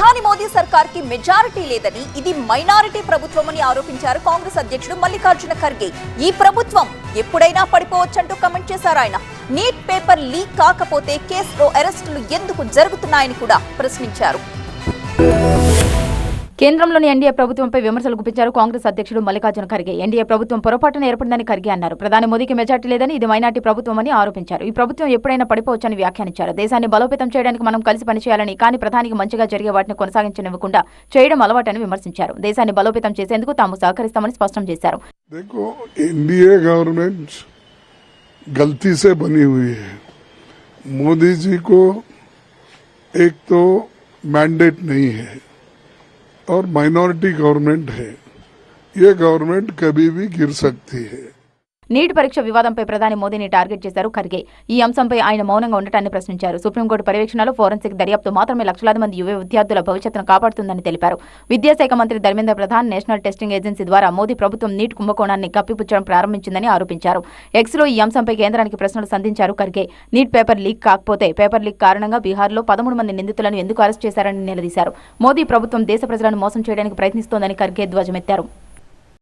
ప్రధాని మోదీ సర్కార్కి మెజారిటీ లేదని ఇది మైనారిటీ ప్రభుత్వమని ఆరోపించారు కాంగ్రెస్ అధ్యక్షుడు మల్లికార్జున ఖర్గే. ఈ ప్రభుత్వం ఎప్పుడైనా పడిపోవచ్చంటూ కమెంట్ చేశారు ఆయన. నీట్ పేపర్ లీక్ కాకపోతే కేసులో అరెస్టులు ఎందుకు జరుగుతున్నాయని కూడా ప్రశ్నించారు. కేంద్రంలోని ఎన్డీఏ ప్రభుత్వంపై విమర్శలు గుప్పించారు కాంగ్రెస్ అధ్యక్షుడు మల్లికార్జున ఖర్గే ఎన్డీఏ ప్రభుత్వం పొరపాటున ఏర్పడిందని ఖర్గే అన్నారు ప్రధాని మోదీకి మెజార్టీ లేదని ఇది మైనార్టీ ప్రభుత్వమని ఆరోపించారు ఈ ప్రభుత్వం ఎప్పుడైనా పడిపోవచ్చని వ్యాఖ్యానించారు దేశాన్ని బలోపేతం చేయడానికి మనం కలిసి పనిచేయాలని కానీ ప్రధానికి మంచిగా జరిగే వాటిని కొనసాగించనివ్వకుండా చేయడం అలవాటని విమర్శించారు దేశాన్ని బలోపేతం చేసేందుకు తాము సహకరిస్తామని స్పష్టం చేశారు देखो एनडीए गवर्नमेंट गलती से बनी हुई है मोदी जी को एक तो मैंडेट नहीं है और माइनॉरिटी गवर्नमेंट है। ये गवर्नमेंट कभी भी गिर सकती है। నీట్ పరీక్ష వివాదంపై ప్రధాని మోదీని టార్గెట్ చేశారు ఖర్గే. ఈ అంశంపై ఆయన మౌనంగా ఉండటాన్ని ప్రశ్నించారు. సుప్రీంకోర్టు పర్యవేక్షణలో ఫోరెన్సిక్ దర్యాప్తు మాత్రమే లక్షలాది మంది యువ విద్యార్థుల భవిష్యత్తును కాపాడుతుందని తెలిపారు. విద్యాశాఖ మంత్రి Dharmendra Pradhan national testing agency ద్వారా మోదీ ప్రభుత్వం నీట్ కుంభకోణాన్ని కప్పిపుచ్చడం ప్రారంభించిందని ఆరోపించారు. ఎక్స్లో ఈ అంశంపై కేంద్రానికి ప్రశ్నలు సంధించారు ఖర్గే. నీట్ పేపర్ లీక్ కాకపోతే పేపర్ లీక్ కారణంగా బీహార్లో పదమూడు మంది నిందితులను ఎందుకు అరెస్ట్ చేశారని నిలదీశారు. మోదీ ప్రభుత్వం దేశ ప్రజలను మోసం చేయడానికి ప్రయత్నిస్తోందని ఖర్గే ధ్వజమెత్తారు.